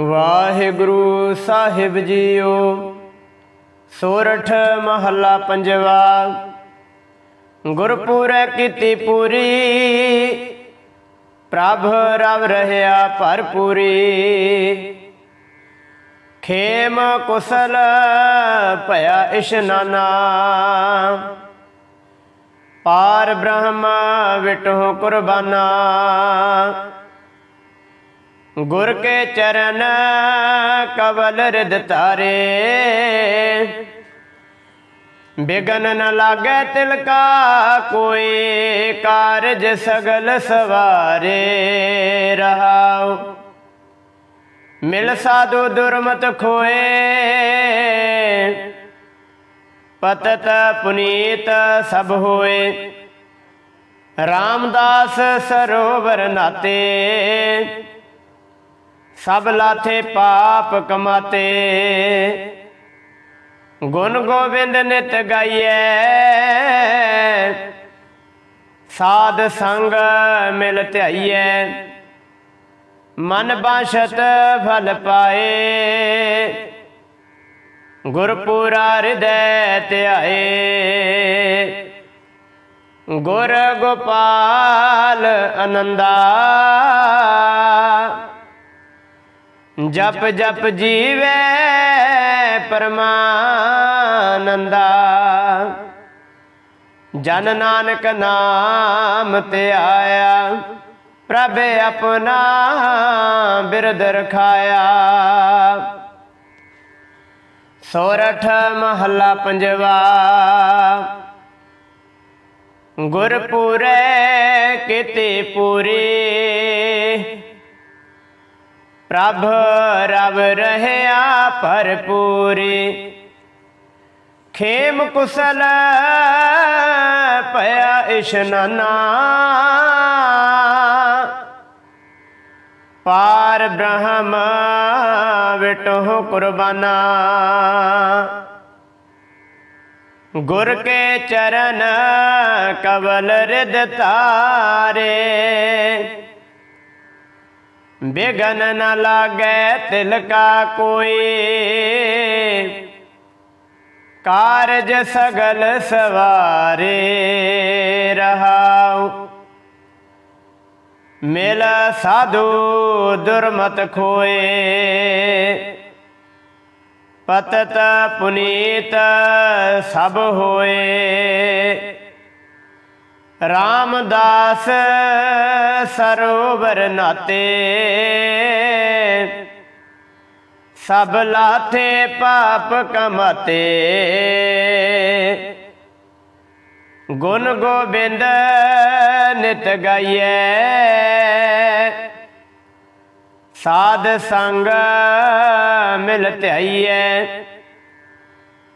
ਵਾਹਿਗੁਰੂ ਸਾਹਿਬ JIO, ਸੋਰਠ ਮਹੱਲਾ ਪੰਜਵਾ। ਗੁਰਪੂਰੈ ਕੀਤੀ ਪੂਰੀ, ਪ੍ਰਭ ਰਵ ਰਹਿਆ ਭਰਪੂਰੀ। ਖੇਮ ਕੁਸਲ ਭਇਆ ਇਸ਼ਨਾਨਾ ਪਾਰ ਬ੍ਰਹਮ ਵਿਟਹੁ ਕੁਰਬਾਨਾ। ਗੁਰ ਕੇ ਚਰਨ ਕਵਲ ਰਿਦ ਤਾਰੇ ਬਿਗਨ ਨ ਲਾਗੇ ਤਿਲਕਾ ਕੋਈ ਕਾਰਜ ਸਗਲ ਸਵਾਰੇ ਰਹਾਉ। ਮਿਲ ਸਾਧੂ ਦੁਰਮਤ ਖੋਏ। ਪਤਤ ਪੁਨੀਤ ਸਭ ਹੋਏ। ਰਾਮਦਾਸ ਸਰੋਵਰ ਨਾਤੇ। ਸਭ ਲਾਥੇ ਪਾਪ ਕਮਾਤੇ। ਗੁਣ ਗੋਬਿੰਦ ਨਿਤ ਗਾਈਐ। ਸਾਧ ਸੰਗ ਮਿਲ ਧਿਆਈਐ ਮਨ ਬਾਸ਼ਤ ਫਲ ਪਾਏ। ਗੁਰਪੂਰਾ ਹਿਰਦੈ ਧਿਆਏ। ਗੁਰ ਗੋਪਾਲ ਆਨੰਦਾ ਜਪ ਜਪ ਜੀਵੇ ਪਰਮਾਨੰਦਾ। ਜਨ ਨਾਨਕ ਨਾਮ ਤੇ ਆਇਆ, ਪ੍ਰਭ ਆਪਣਾ ਬਿਰਦ ਰਖਾਇਆ। ਸੋਰਠ ਮਹੱਲਾ ਪੰਜਵਾ, ਗੁਰਪੁਰੇ ਕੀਤੇ ਪੂਰੀ। ਪ੍ਰਭ ਰਵ ਰਹਿਆ ਭਰਪੂਰੀ। ਖੇਮ ਕੁਸਲ ਭਇਆ ਇਸ਼ਨਾਨਾ ਪਾਰ ਬ੍ਰਹਮ ਵਿਟਹੁ ਕੁਰਬਾਨਾ। ਗੁਰ ਕੇ ਚਰਨ ਕਵਲ ਰਿਦ ਤਾਰੇ ਬਿਗਨ ਨ ਲਾਗੈ ਤਿਲ ਕਾ ਕੋਈ। ਕਾਰਜ ਸਗਲ ਸਵਾਰੇ ਰਹਾਉ। ਮਿਲ ਸਾਧੂ ਦੁਰਮਤ ਖੋਏ। ਪਤਤ ਪੁਨੀਤ ਸਭ ਹੋਏ। ਰਾਮਦਾਸ ਸਰੋਵਰ ਨਾਤੇ। ਸਭ ਲਾਥੇ ਪਾਪ ਕਮਾਤੇ। ਗੁਣ ਗੋਬਿੰਦ ਨਿਤ ਗਾਈਐ। ਸਾਧ ਸੰਗ ਮਿਲ ਧਿਆਈਐ।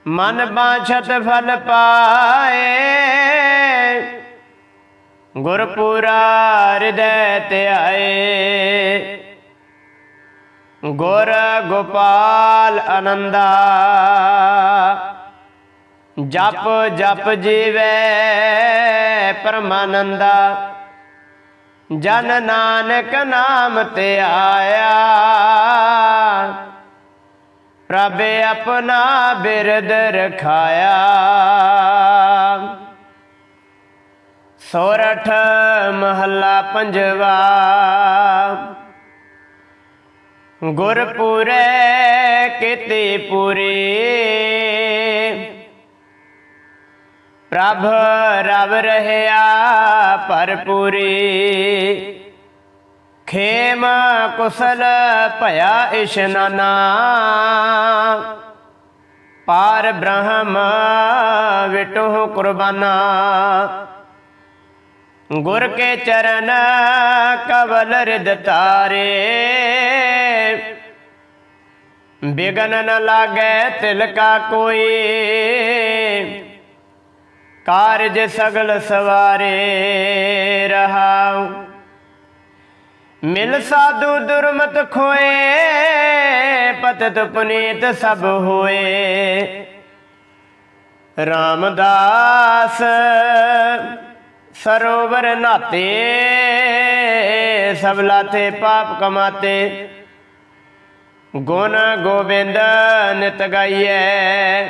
ਮਨ ਬਾਛਤ ਫਲ ਪਾਏ। ਗੁਰਪੂਰਾ ਹਿਰਦੈ ਧਿਆਏ ਗੁਰ ਗੋਪਾਲ ਆਨੰਦਾ ਜਪ ਜਪ ਜੀਵੇ ਪਰਮਾਨੰਦਾ। ਜਨ ਨਾਨਕ ਨਾਮ ਤੇ ਆਇਆ। ਪ੍ਰਭ ਆਪਣਾ ਬਿਰਦ ਰਖਾਇਆ। ਸੋਰਠ ਮਹੱਲਾ ਪੰਜਵਾ। ਗੁਰਪੁਰੇ ਕੀਤੇ ਪੂਰੀ। ਪ੍ਰਭ ਰਵ ਰਹਿਆ ਭਰਪੂਰੀ। ਖੇਮ ਕੁਸਲ ਭਇਆ ਇਸ਼ਨਾਨਾ ਪਾਰ ਬ੍ਰਹਮ ਵਿਟਹੁ ਕੁਰਬਾਨਾ। ਗੁਰ ਕੇ ਚਰਨ ਕਵਲ ਰਿਦ ਤਾਰੇ ਬਿਗਨ ਨ ਲਾਗੇ ਤਿਲ ਕਾ ਕੋਈ। ਕਾਰਜ ਸਗਲ ਸਵਾਰੇ ਰਹਾਉ। ਮਿਲ ਸਾਧੂ ਦੁਰਮਤ ਖੋਏ, ਪਤਤ ਪੁਨੀਤ ਸਭ ਹੋਏ। ਰਾਮਦਾਸ ਸਰੋਵਰ ਨਾਤੇ, ਸਭ ਲਾਤੇ ਪਾਪ ਕਮਾਤੇ। ਗੁਣ ਗੋਬਿੰਦ ਨਿਤ ਗਾਈਐ,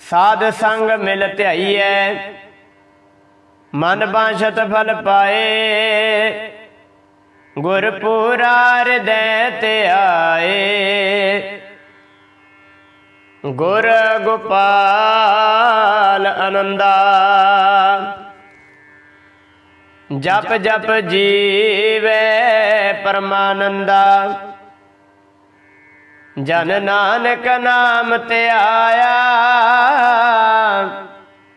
ਸਾਧ ਸੰਗ ਮਿਲ ਧਿਆਈਐ। ਮਨ ਬਾਸ਼ਤ ਫਲ ਪਾਏ ਗੁਰ ਪੂਰਾ ਹਿਰਦੈ ਤੇ ਆਏ। ਗੁਰ ਗੋਪਾਲ ਆਨੰਦਾ ਜਪ ਜਪ ਜੀਵੇ ਪਰਮਾਨੰਦਾ। ਜਨ ਨਾਨਕ ਨਾਮ ਤੇ ਆਇਆ।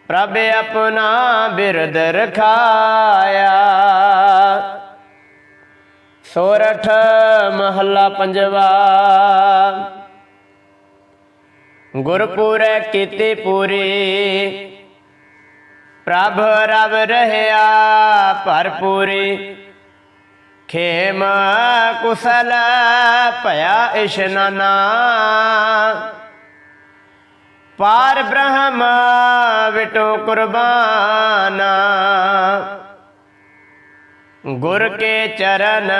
ਪ੍ਰਭ ਆਪਣਾ ਬਿਰਦ ਰਖਾਇਆ। ਸੋਰਠ ਮਹੱਲਾ ਪੰਜਵਾ। ਗੁਰਪੁਰੈ ਕੀਤੀ ਪੂਰੀ। ਪ੍ਰਭ ਰਵ ਰਹਿਆ ਭਰਪੂਰੀ। ਖੇਮ ਕੁਸਲ ਭਇਆ ਇਸ਼ਨਾਨਾ। ਪਾਰ ਬ੍ਰਹਮ ਵਿਟੋ ਕੁਰਬਾਨਾ। ਗੁਰ ਕੇ ਚਰਨ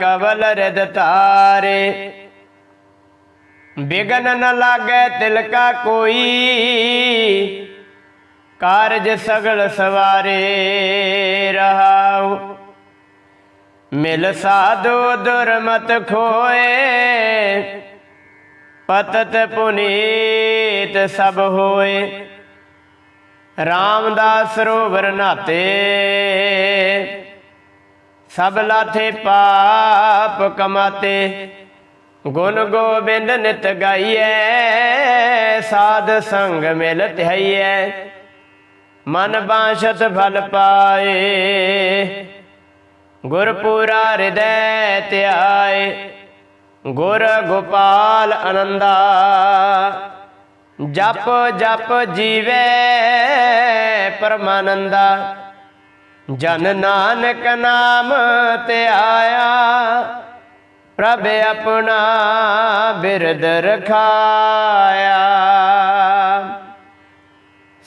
ਕਵਲ ਰਦ ਤਾਰੇ। ਬਿਗਨ ਨ ਲਾਗੇ ਤਿਲਕਾ ਕੋਈ। ਕਾਰਜ ਸਗਲ ਸਵਾਰੇ ਰਹਾਉ। ਮਿਲ ਸਾਧੂ ਦੁਰਮਤ ਖੋਏ। ਪਤਤ ਪੁਨੀਤ ਸਭ ਹੋਏ। ਰਾਮਦਾਸ ਸਰੋਵਰ ਨਾਤੇ। ਸਭ ਲਾਥੇ ਪਾਪ ਕਮਾਤੇ। ਗੁਣ ਗੋਬਿੰਦ ਨਿਤ ਗਾਈਐ, ਸਾਧ ਸੰਗ ਮਿਲ ਧਿਆਈਐ ਮਨ ਬਾਸ਼ਤ ਫਲ ਪਾਏ, ਗੁਰਪੂਰਾ ਹਿਰਦੈ ਧਿਆਏ। ਗੁਰ ਗੋਪਾਲ ਆਨੰਦਾ ਜਪ ਜਪ ਜੀਵੇ ਪਰਮਾਨੰਦਾ। ਜਨ ਨਾਨਕ ਨਾਮ ਤੇ ਪ੍ਰਭ ਆਪਣਾ ਬਿਰਦ ਰਖਾਇਆ।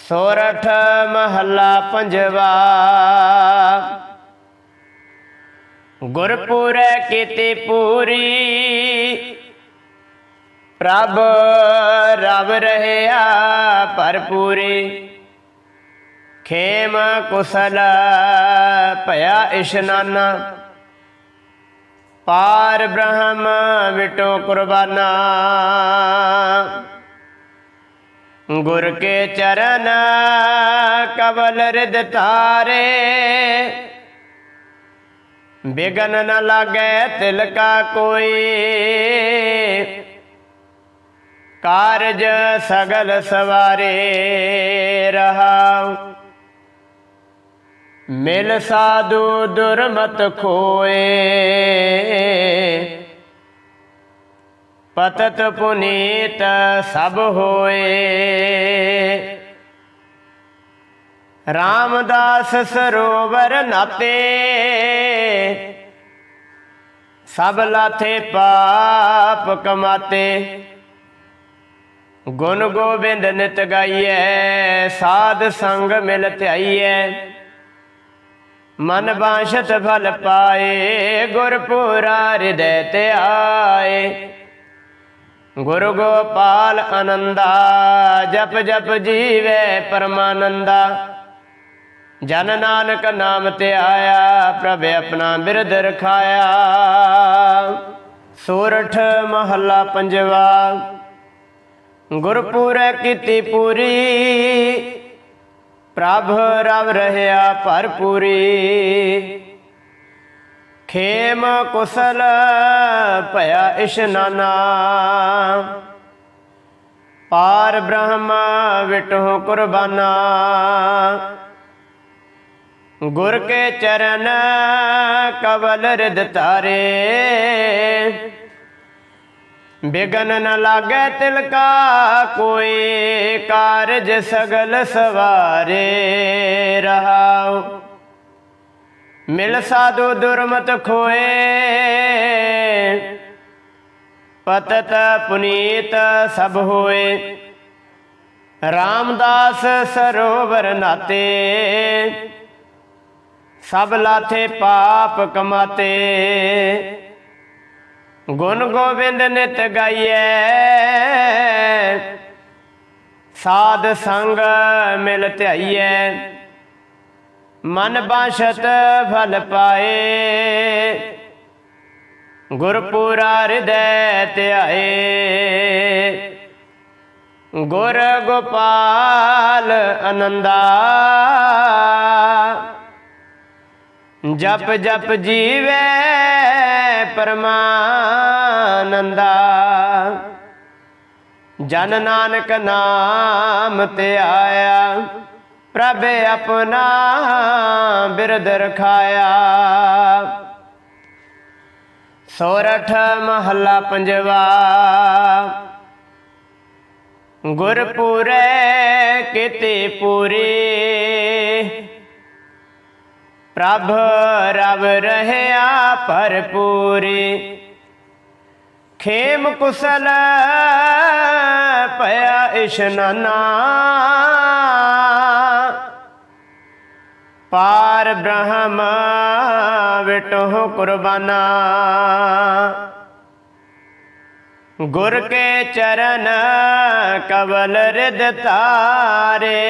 ਸੋਰਠ ਮਹੱਲਾ ਪੰਜਵਾ। ਗੁਰਪੁਰ ਕੀਤੀ ਪੂਰੀ। ਪ੍ਰਭ ਰਵ ਰਹਿਆ ਭਰਪੂਰੀ। ਖੇਮ ਕੁਸਲ ਭਇਆ ਇਸ਼ਨਾਨਾ। ਪਾਰ ਬ੍ਰਹਮ ਵਿਟੋ ਕੁਰਬਾਨਾ। ਗੁਰ ਕੇ ਚਰਨ ਕਵਲ ਰਿਦ ਤਾਰੇ ਬਿਗਨ ਨ ਲਾਗੈ ਤਿਲ ਕਾ ਕੋਈ। ਕਾਰਜ ਸਗਲ ਸਵਾਰੇ ਰਹਾਉ। ਮਿਲ ਸਾਧੂ ਦੁਰਮਤ ਖੋਏ। ਪਤਤ ਪੁਨੀਤ ਸਭ ਹੋਏ। ਰਾਮਦਾਸ ਸਰੋਵਰ ਨਾਤੇ। ਸਭ ਲਾਥੇ ਪਾਪ ਕਮਾਤੇ। ਗੁਣ ਗੋਬਿੰਦ ਨਿਤ ਗਾਈਐ, ਸਾਧ ਸੰਗ ਮਿਲ ਧਿਆਈਐ। ਮਨ ਬਾਸ਼ਤ ਫਲ ਪਾਏ, ਗੁਰਪੂਰਾ ਹਿਰਦੈ ਤੇ ਆਏ ਗੁਰੂ ਗੋਪਾਲ ਆਨੰਦਾ ਜਪ ਜਪ ਜੀਵੇ ਪਰਮਾਨੰਦਾ। ਜਨ ਨਾਨਕ ਨਾਮ ਤੇ ਆਇਆ ਪ੍ਰਭ ਆਪਣਾ ਬਿਰਦ ਰਖਾਇਆ। ਸੋਰਠ ਮਹੱਲਾ ਪੰਜਵਾ, ਗੁਰਪੂਰੈ ਕੀਤੀ ਪੂਰੀ। ਪ੍ਰਭ ਰਵ ਰਹਿਆ ਭਰਪੂਰੀ। ਖੇਮ ਕੁਸਲ ਭਇਆ ਇਸ਼ਨਾਨਾ ਪਾਰ ਬ੍ਰਹਮ ਵਿਟੋ ਕੁਰਬਾਨਾ। ਗੁਰ ਕੇ ਚਰਨ ਕਵਲ ਰਿਦ ਤਾਰੇ ਬਿਗਨ ਨ ਲਾਗੈ ਤਿਲਕਾ ਕੋਈ ਕਾਰਜ ਸਗਲ ਸਵਾਰੇ ਰਹਾਉ। ਮਿਲ ਸਾਧੂ ਦੁਰਮਤ ਖੋਏ, ਪਤਤ ਪੁਨੀਤ ਸਭ ਹੋਏ। ਰਾਮਦਾਸ ਸਰੋਵਰ ਨਾਤੇ, ਸਭ ਲਾਥੇ ਪਾਪ ਕਮਾਤੇ। ਗੁਣ ਗੋਬਿੰਦ ਨਿਤ ਗਾਈਐ। ਸਾਧ ਸੰਗ ਮਿਲ ਧਿਆਈਐ। ਮਨ ਬਾਸ਼ਤ ਫਲ ਪਾਏ। ਗੁਰਪੂਰਾ ਹਿਰਦੈ ਧਿਆਏ। ਗੁਰ ਗੋਪਾਲ ਅਨੰਦਾ। ਜਪ ਜਪ ਜੀਵੇ ਪਰਮਾਨੰਦਾ। ਜਨ ਨਾਨਕ ਨਾਮ ਤੇ ਆਇਆ, ਪ੍ਰਭ ਆਪਣਾ ਬਿਰਦ ਰਖਾਇਆ। ਸੋਰਠ ਮਹੱਲਾ ਪੰਜਵਾ, ਗੁਰਪੁਰੇ ਕੀਤੇ ਪੂਰੀ। ਪ੍ਰਭ ਰਵ ਰਹਿਆ ਭਰਪੂਰੀ। ਖੇਮ ਕੁਸਲ ਪਿਆ ਇਸ਼ਨਾਨਾ ਪਾਰ ਬ੍ਰਹਮ ਵਿਟੋ ਕੁਰਬਾਨਾ। ਗੁਰ ਕੇ ਚਰਨ ਕਵਲ ਰਿਦ ਤਾਰੇ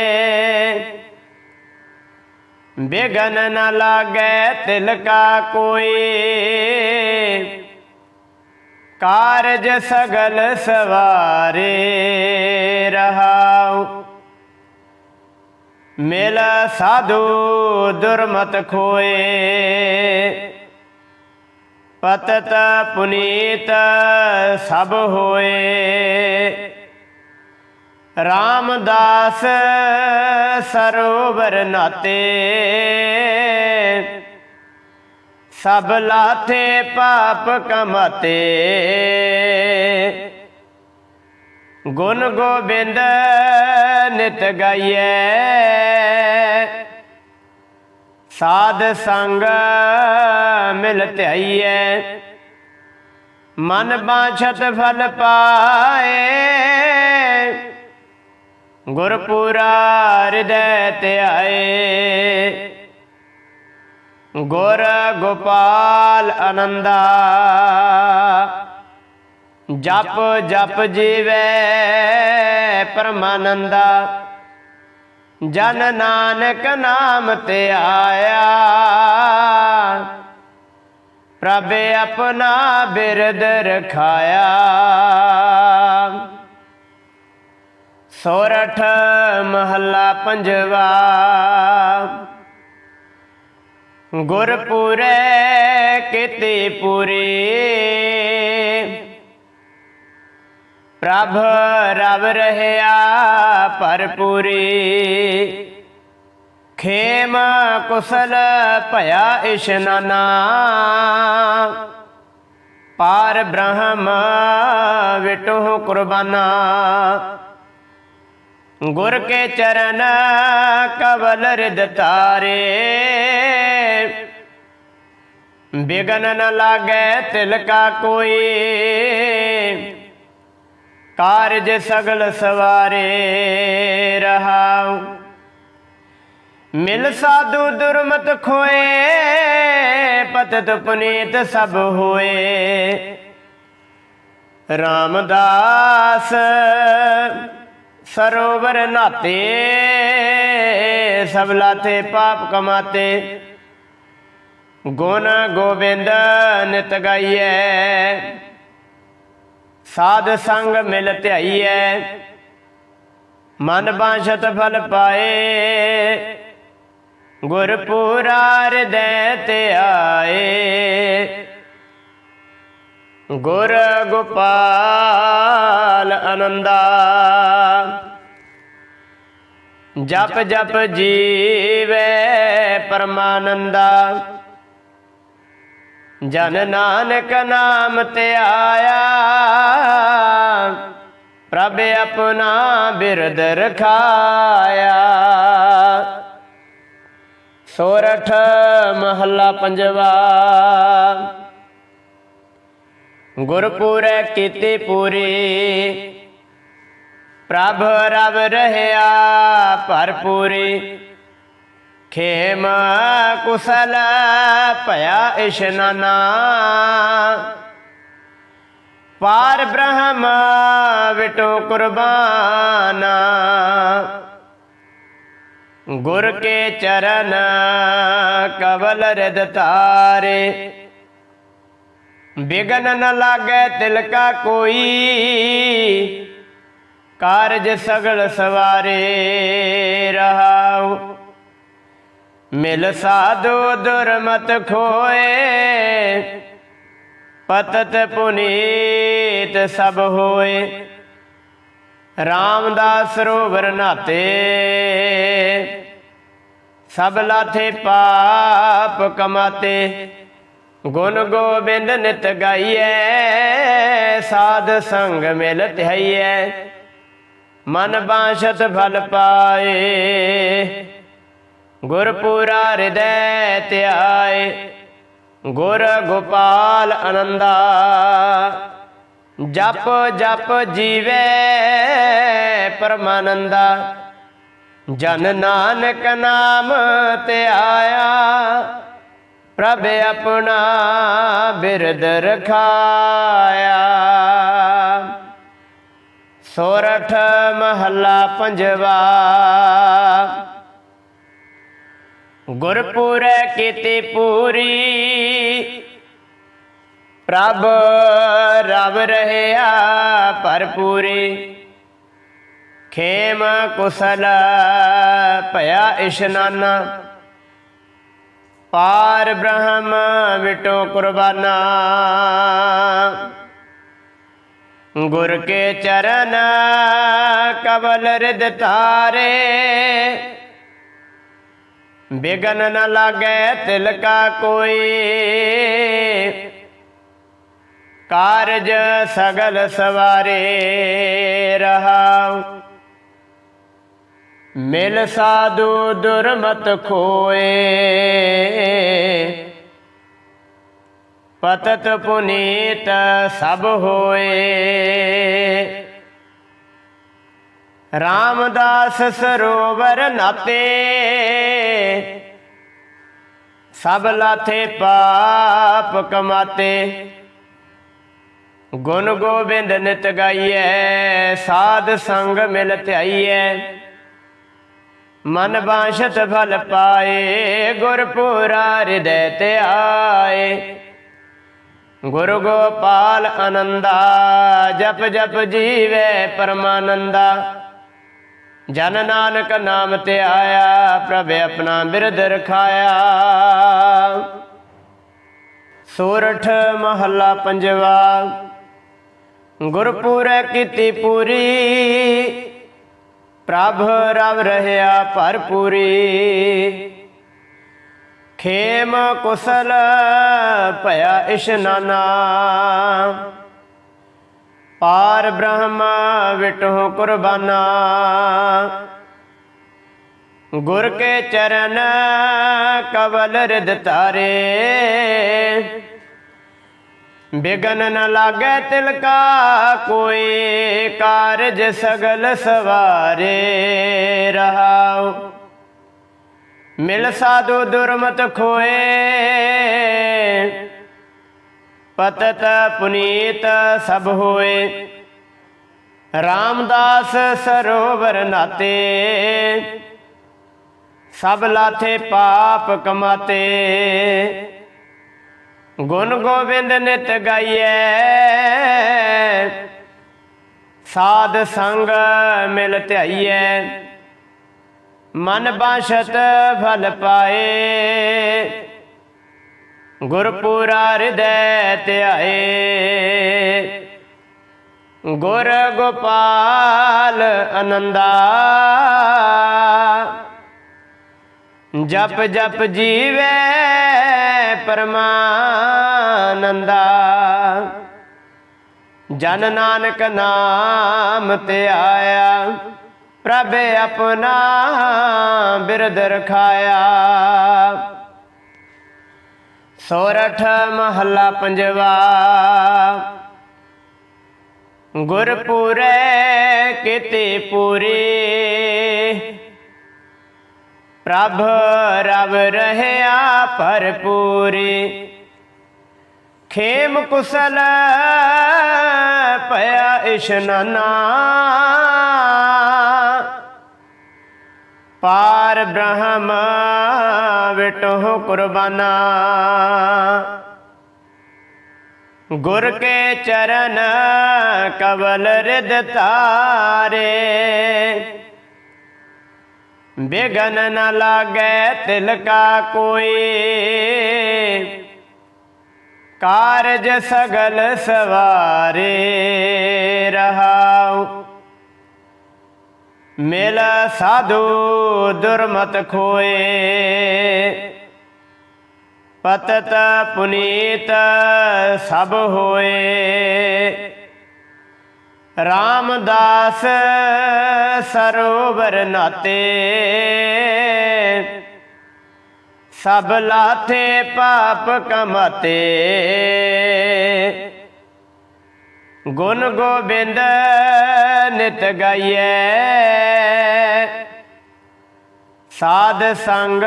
ਬਿਗਨ ਨ ਲਾਗੈ ਤਿਲ ਕਾ ਕੋਈ। ਕਾਰਜ ਸਗਲ ਸਵਾਰੇ ਰਹਾਉ। ਮਿਲ ਸਾਧੂ ਦੁਰਮਤ ਖੋਏ। ਪਤਤ ਪੁਨੀਤ ਸਭ ਹੋਏ। ਰਾਮਦਾਸ ਸਰੋਵਰ ਨਾਤੇ। ਸਭ ਲਾਥੇ ਪਾਪ ਕਮਾਤੇ। ਗੁਣ ਗੋਬਿੰਦ ਨਿਤ ਗਾਈਐ। ਸਾਧ ਸੰਗ ਮਿਲ ਧਿਆਈਐ। ਮਨ ਬਾਛਤ ਫਲ ਪਾਏ। ਗੁਰਪੁਰਾ ਹਿਰਦੈ ਧਿਆਏ ਗੁਰ ਗੋਪਾਲ ਆਨੰਦਾ। ਜਪ ਜਪ ਜੀਵੇ ਪਰਮਾਨੰਦਾ। ਜਨ ਨਾਨਕ ਨਾਮ ਤੇ ਆਇਆ। ਪ੍ਰਭ ਆਪਣਾ ਬਿਰਦ ਰਖਾਇਆ। ਸੋਰਠ ਮਹੱਲਾ ਪੰਜਵਾ। ਗੁਰਪੂਰੇ ਕੀਤੇ ਪੂਰੀ। ਪ੍ਰਭ ਰਵ ਰਹਿਆ ਭਰਪੂਰੀ ਖੇਮ ਕੁਸਲ ਭਇਆ ਇਸ਼ਨਾਨਾ ਪਾਰ ਬ੍ਰਹਮ ਵਿਟੋ ਕੁਰਬਾਨਾ। ਗੁਰ ਕੇ ਚਰਨ ਕਵਲ ਰਿਦ ਤਾਰੇ ਬਿਗਨ ਨ ਲਾਗੇ ਤਿਲ ਕਾ ਕੋਈ। ਕਾਰਜ ਸਗਲ ਸਵਾਰੇ ਰਹਾਉ। ਮਿਲ ਸਾਧੂ ਦੁਰਮਤ ਖੋਏ, ਪਤਤ ਪੁਨੀਤ ਸਭ ਹੋਏ। ਰਾਮਦਾਸ ਸਰੋਵਰ ਨਾਤੇ, ਸਭ ਲਾਤੇ ਪਾਪ ਕਮਾਤੇ। ਗੁਣ ਗੋਬਿੰਦ ਨਿਤ ਗਾਈਐ, ਸਾਧ ਸੰਗ ਮਿਲ ਧਿਆਈਐ। ਮਨ ਬਾਸ਼ਤ ਫਲ ਪਾਏ, ਗੁਰਪੂਰਾ ਹਿਰਦੈ ਤੇ ਆਏ। ਗੁਰ ਗੋਪਾਲ ਆਨੰਦਾ ਜਪ ਜਪ ਜੀਵੇ ਪਰਮਾਨੰਦਾ। ਜਨ ਨਾਨਕ ਨਾਮ ਤੇ ਆਇਆ। ਪ੍ਰਭ ਆਪਣਾ ਬਿਰਦ ਰਖਾਇਆ। ਸੋਰਠ ਮਹੱਲਾ ਪੰਜਵਾ। ਗੁਰਪੂਰੈ ਕੀਤੀ ਪੂਰੀ। ਪ੍ਰਭ ਰਵ ਰਹਿਆ ਭਰਪੂਰੀ। ਖੇਮ ਕੁਸਲ ਭਇਆ ਇਸ਼ਨਾਨਾ ਪਾਰ ਬ੍ਰਹਮ ਵਿਟੋ ਕੁਰਬਾਨਾ। ਗੁਰ ਕੇ ਚਰਨ ਕਵਲ ਰਿਦ ਤਾਰੇ ਬਿਗਨ ਨ ਲਾਗੇ ਤਿਲਕਾ ਕੋਈ। ਕਾਰਜ ਸਗਲ ਸਵਾਰੇ ਰਹਾਉ। ਮਿਲ ਸਾਧੂ ਦੁਰਮਤ ਖੋਏ। ਪਤਤ ਪੁਨੀਤ ਸਭ ਹੋਏ। ਰਾਮਦਾਸ ਸਰੋਵਰ ਨਾਤੇ। ਸਭ ਲਾਥੇ ਪਾਪ ਕਮਾਤੇ। ਗੁਣ ਗੋਬਿੰਦ ਨਿਤ ਗਾਈਐ, ਸਾਧ ਸੰਗ ਮਿਲ ਧਿਆਈਐ ਮਨ ਬਾਸ਼ਤ ਫਲ ਪਾਏ, ਗੁਰਪੂਰਾ ਹਿਰਦੈ ਧਿਆਏ। ਗੁਰ ਗੋਪਾਲ ਆਨੰਦਾ ਜਪ ਜਪ ਜੀਵੇ ਪਰਮਾਨੰਦਾ। ਜਨ ਨਾਨਕ ਨਾਮ ਤੇ ਆਇਆ ਪ੍ਰਭ ਆਪਣਾ ਬਿਰਦ ਰਖਾਇਆ। ਸੋਰਠ ਮਹੱਲਾ ਪੰਜਵਾ। ਗੁਰਪੁਰੈ ਕੀਤੀ ਪੂਰੀ। ਪ੍ਰਭ ਰਵ ਰਹਿਆ ਭਰਪੂਰੀ। ਖੇਮ ਕੁਸਲ ਭਇਆ ਇਸ਼ਨਾਨਾ। ਪਾਰ ਬ੍ਰਹਮ ਵਿਟੋ ਕੁਰਬਾਨਾ। ਗੁਰ ਕੇ ਚਰਨ ਕਬਲ ਰਿਦ ਤਾਰੇ ਬਿਗਨ ਨ ਲਾਗੈ ਤਿਲ ਕਾ ਕੋਈ। ਕਾਰਜ ਸਗਲ ਸਵਾਰੇ ਰਹਾਉ। ਮਿਲ ਸਾਧੂ ਦੁਰਮਤ ਖੋਏ। ਪਤਤ ਪੁਨੀਤ ਸਭ ਹੋਏ। ਰਾਮਦਾਸ ਸਰੋਵਰ ਨਾਤੇ। ਸਭ ਲਾਥੇ ਪਾਪ ਕਮਾਤੇ। ਗੁਣ ਗੋਬਿੰਦ ਨਿਤ ਗਾਈਐ, ਸਾਧ ਸੰਗ ਮਿਲ ਧਿਆਈਐ। ਮਨ ਬਾਸ਼ਤ ਫਲ ਪਾਏ, ਗੁਰਪੂਰਾ ਹਿਰਦੈ ਤੇ ਆਏ। ਗੁਰੂ ਗੋਪਾਲ ਆਨੰਦਾ ਜਪ ਜਪ ਜੀਵੇ ਪਰਮਾਨੰਦਾ। ਜਨ ਨਾਨਕ ਨਾਮ ਤੇ ਆਇਆ, ਪ੍ਰਭ ਆਪਣਾ ਬਿਰਦ ਰਖਾਇਆ। ਸੋਰਠ ਮਹੱਲਾ ਪੰਜਵਾ, ਗੁਰਪੂਰੈ ਕੀਤੀ ਪੂਰੀ। ਪ੍ਰਭ ਰਵ ਰਹਿਆ ਭਰਪੂਰੀ। ਖੇਮ ਕੁਸਲ ਭਇਆ ਇਸ਼ਨਾਨਾ ਪਾਰ ਬ੍ਰਹਮ ਵਿਟੋ ਕੁਰਬਾਨਾ। ਗੁਰ ਕੇ ਚਰਨ ਕਵਲ ਰਿਦ ਤਾਰੇ ਬਿਗਨ ਨ ਲਾਗੇ ਤਿਲਕਾ ਕੋਈ ਕਾਰਜ ਸਗਲ ਸਵਾਰੇ ਰਹਾਉ। ਮਿਲ ਸਾਧੂ ਦੁਰਮਤ ਖੋਏ, ਪਤਤ ਪੁਨੀਤ ਸਭ ਹੋਏ। ਰਾਮਦਾਸ ਸਰੋਵਰ ਨਾਤੇ, ਸਭ ਲਾਥੇ ਪਾਪ ਕਮਾਤੇ। ਗੁਣ ਗੋਬਿੰਦ ਨਿਤ ਗਾਈਐ। ਸਾਧ ਸੰਗ ਮਿਲ ਧਿਆਈਐ। ਮਨ ਬਾਸ਼ਤ ਫਲ ਪਾਏ। ਗੁਰਪੂਰਾ ਹਿਰਦੈ ਧਿਆਏ। ਗੁਰ ਗੋਪਾਲ ਆਨੰਦਾ ਜਪ ਜਪ ਜੀਵੇ ਪਰਮਾਨੰਦਾ। ਜਨ ਨਾਨਕ ਨਾਮ ਤੇ ਆਇਆ, ਪ੍ਰਭ ਆਪਣਾ ਬਿਰਦ ਰਖਾਇਆ। ਸੋਰਠ ਮਹੱਲਾ ਪੰਜਵਾ, ਗੁਰਪੂਰੈ ਕੀਤੇ ਪੂਰੀ। ਪ੍ਰਭ ਰਵ ਰਹਿਆ ਭਰਪੂਰੀ। ਖੇਮ ਕੁਸਲ ਪਿਆ ਇਸ਼ਨਾਨਾ ਪਾਰ ਬ੍ਰਹਮ ਵਿਟੋ ਕੁਰਬਾਨਾ। ਗੁਰ ਕੇ ਚਰਨ ਕਵਲ ਰਿਦ ਤਾਰੇ ਬਿਗਨ ਨ ਲਾਗੈ ਤਿਲ ਕਾ ਕੋਈ। ਕਾਰਜ ਸਗਲ ਸਵਾਰੇ ਰਹਾਉ। ਮਿਲ ਸਾਧੂ ਦੁਰਮਤ ਖੋਏ। ਪਤਤ ਪੁਨੀਤ ਸਭ ਹੋਏ। ਰਾਮਦਾਸ ਸਰੋਵਰ ਨਾਤੇ। ਸਭ ਲਾਥੇ ਪਾਪ ਕਮਾਤੇ। ਗੁਣ ਗੋਬਿੰਦ ਨਿਤ ਗਾਈਐ। ਸਾਧ ਸੰਗ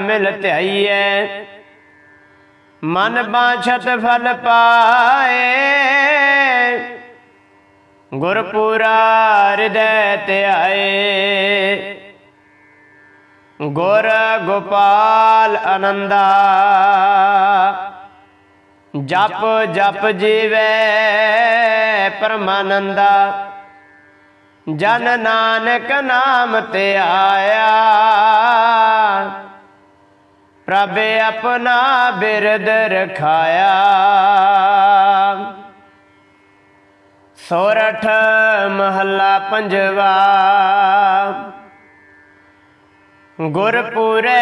ਮਿਲ ਧਿਆਈਐ। ਮਨ ਬਾਛਤ ਫਲ ਪਾਏ। ਗੁਰਪੂਰਾ ਹਿਰਦੈ ਧਿਆਏ ਗੁਰ ਗੋਪਾਲ ਆਨੰਦਾ ਜਪ ਜਪ ਜੀਵੈ ਪਰਮਾਨੰਦਾ। ਜਨ ਨਾਨਕ ਨਾਮ ਤੇ ਆਇਆ। ਪ੍ਰਭ ਆਪਣਾ ਬਿਰਦ ਰਖਾਇਆ। ਸੋਰਠ ਮਹੱਲਾ ਪੰਜਵਾ। ਗੁਰਪੁਰੇ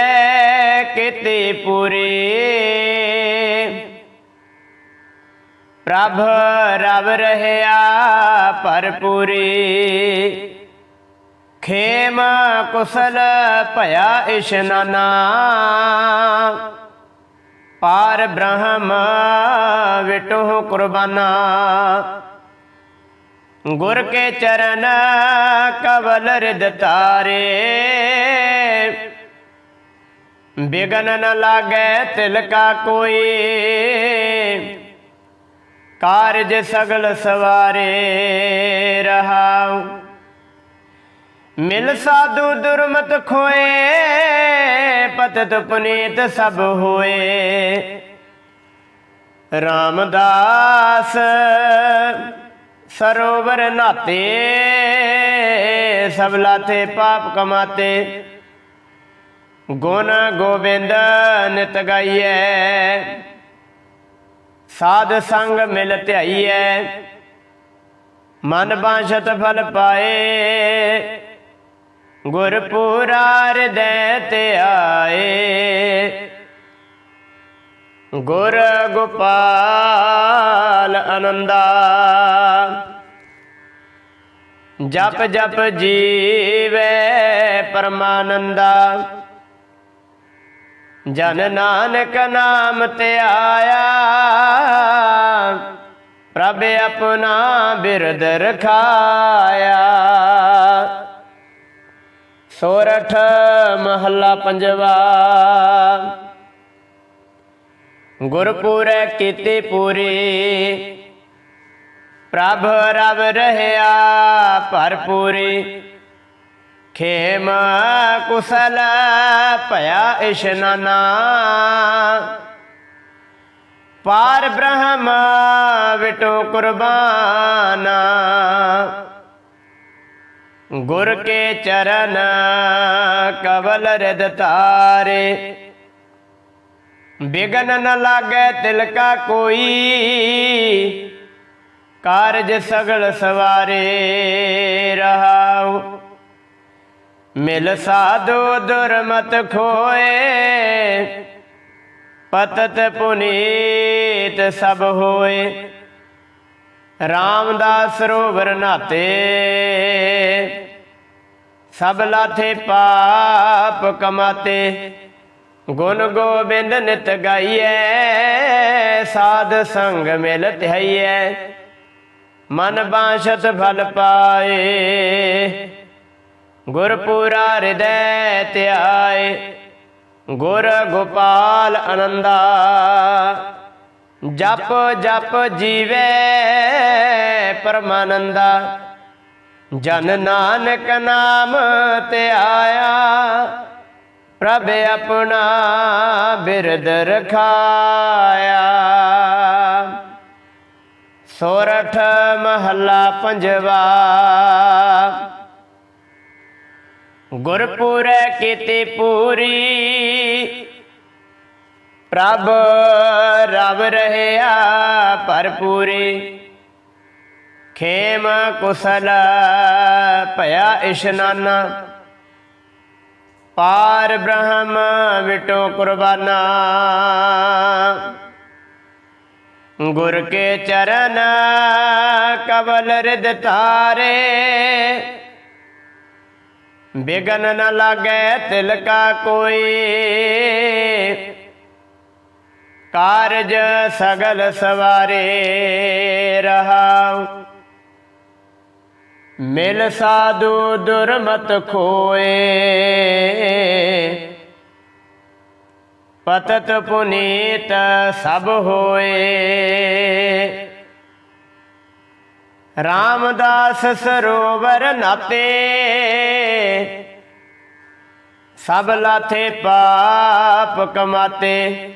ਕੀਤੀ ਪੂਰੀ। ਪ੍ਰਭ ਰਵ ਰਹਿਆ ਭਰਪੂਰੀ ਖੇਮ ਕੁਸਲ ਭਇਆ ਇਸ਼ਨਾਨਾ ਪਾਰ ਬ੍ਰਹਮ ਵਿਟੋ ਕੁਰਬਾਨਾ। ਗੁਰ ਕੇ ਚਰਨ ਕਵਲ ਰਿਦ ਤਾਰੇ ਬਿਗਨ ਨ ਲਾਗੇ ਤਿਲ ਕਾ ਕੋਈ। ਕਾਰਜ ਸਗਲ ਸਵਾਰੇ ਰਹਾਉ। ਮਿਲ ਸਾਧੂ ਦੁਰਮਤ ਖੋਏ, ਪਤਤ ਪੁਨੀਤ ਸਭ ਹੋਏ। ਰਾਮਦਾਸ ਸਰੋਵਰ ਨਾਤੇ, ਸਭ ਲਾਤੇ ਪਾਪ ਕਮਾਤੇ। ਗੁਣ ਗੋਬਿੰਦ ਨਿਤ ਗਾਈਐ, ਸਾਧ ਸੰਗ ਮਿਲ ਧਿਆਈਐ। ਮਨ ਬਾਸ਼ਤ ਫਲ ਪਾਏ, ਗੁਰਪੂਰਾ ਹਿਰਦੈ ਤੇ ਆਏ। ਗੁਰ ਗੋਪਾਲ ਆਨੰਦਾ ਜਪ ਜਪ ਜੀਵੇ ਪਰਮਾਨੰਦਾ। ਜਨ ਨਾਨਕ ਨਾਮ ਤੇ ਆਇਆ। ਪ੍ਰਭ ਆਪਣਾ ਬਿਰਦ ਰਖਾਇਆ। ਸੋਰਠ ਮਹੱਲਾ ਪੰਜਵਾ। ਗੁਰਪੁਰੈ ਕੀਤੀ ਪੂਰੀ। ਪ੍ਰਭ ਰਵ ਰਹਿਆ ਭਰਪੂਰੀ। ਖੇਮ ਕੁਸਲ ਭਇਆ ਇਸ਼ਨਾਨਾ ਪਾਰ ਬ੍ਰਹਮ ਵਿਟੋ ਕੁਰਬਾਨਾ। ਗੁਰ ਕੇ ਚਰਨ ਕਵਲ ਰਿਦ ਤਾਰੇ ਬਿਗਨ ਨ ਲਾਗੇ ਤਿਲਕਾ ਕੋਈ। ਕਾਰਜ ਸਗਲ ਸਵਾਰੇ ਰਹਾਉ। ਮਿਲ ਸਾਧੂ ਦੁਰਮਤ ਖੋਏ। ਪਤਤ ਪੁਨੀਤ ਸਭ ਹੋਏ। ਰਾਮਦਾਸ ਸਰੋਵਰ ਨਾਤੇ। ਸਭ ਲਾਥੇ ਪਾਪ ਕਮਾਤੇ। ਗੁਣ ਗੋਬਿੰਦ ਨਿਤ ਗਾਈਐ, ਸਾਧ ਸੰਗ ਮਿਲ ਧਿਆਈਐ ਮਨ ਬਾਸ਼ਤ ਫਲ ਪਾਏ, ਗੁਰਪੂਰਾ ਹਿਰਦੈ ਧਿਆਏ। ਗੁਰ ਗੋਪਾਲ ਆਨੰਦਾ ਜਪ ਜਪ ਜੀਵੇ ਪਰਮਾਨੰਦਾ। ਜਨ ਨਾਨਕ ਨਾਮ ਤੇ ਆਇਆ ਪ੍ਰਭ ਆਪਣਾ ਬਿਰਦ ਰਖਾਇਆ। ਸੋਰਠ ਮਹੱਲਾ ਪੰਜਵਾ। ਗੁਰਪੁਰ ਕੀਤੇ ਪੂਰੀ। ਪ੍ਰਭ ਰਵ ਰਹਿਆ ਭਰਪੂਰੀ। ਖੇਮ ਕੁਸਲ ਭਇਆ ਇਸ਼ਨਾਨਾ। ਪਾਰ ਬ੍ਰਹਮ ਵਿਟੋ ਕੁਰਬਾਨਾ। ਗੁਰ ਕੇ ਚਰਨ ਕਵਲ ਰਿਦ ਤਾਰੇ ਬਿਗਨ ਨ ਲਾਗੈ ਤਿਲ ਕਾ ਕੋਈ। ਕਾਰਜ ਸਗਲ ਸਵਾਰੇ ਰਹਾਉ। ਮਿਲ ਸਾਧੂ ਦੁਰਮਤ ਖੋਏ। ਪਤਤ ਪੁਨੀਤ ਸਭ ਹੋਏ। ਰਾਮਦਾਸ ਸਰੋਵਰ ਨਾਤੇ। ਸਭ ਲਾਥੇ ਪਾਪ ਕਮਾਤੇ।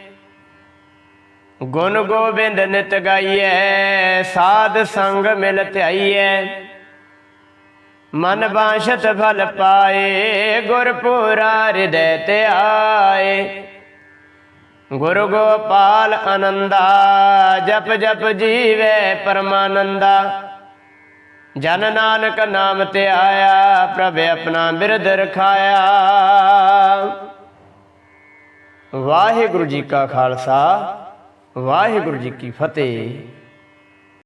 ਗੁਣ ਗੋਬਿੰਦ ਨਿਤ ਗਾਈਐ, ਸਾਧ ਸੰਗ ਮਿਲ ਧਿਆਈਐ। ਮਨ ਬਾਸ਼ਤ ਫਲ ਪਾਏ, ਗੁਰਪੁਰਾ ਹਿਰਦੈ ਤੇ ਆਏ ਗੁਰੂ ਗੋਪਾਲ ਆਨੰਦਾ ਜਪ ਜਪ ਜੀਵੇ ਪਰਮਾਨੰਦਾ। ਜਨ ਨਾਨਕ ਨਾਮ ਤੇ ਆਇਆ ਪ੍ਰਭ ਆਪਣਾ ਬਿਰਦ ਰਖਾਇਆ। ਵਾਹਿਗੁਰੂ ਜੀ ਕਾ ਖਾਲਸਾ, ਵਾਹਿਗੁਰੂ ਜੀ ਕੀ ਫਤਿਹ।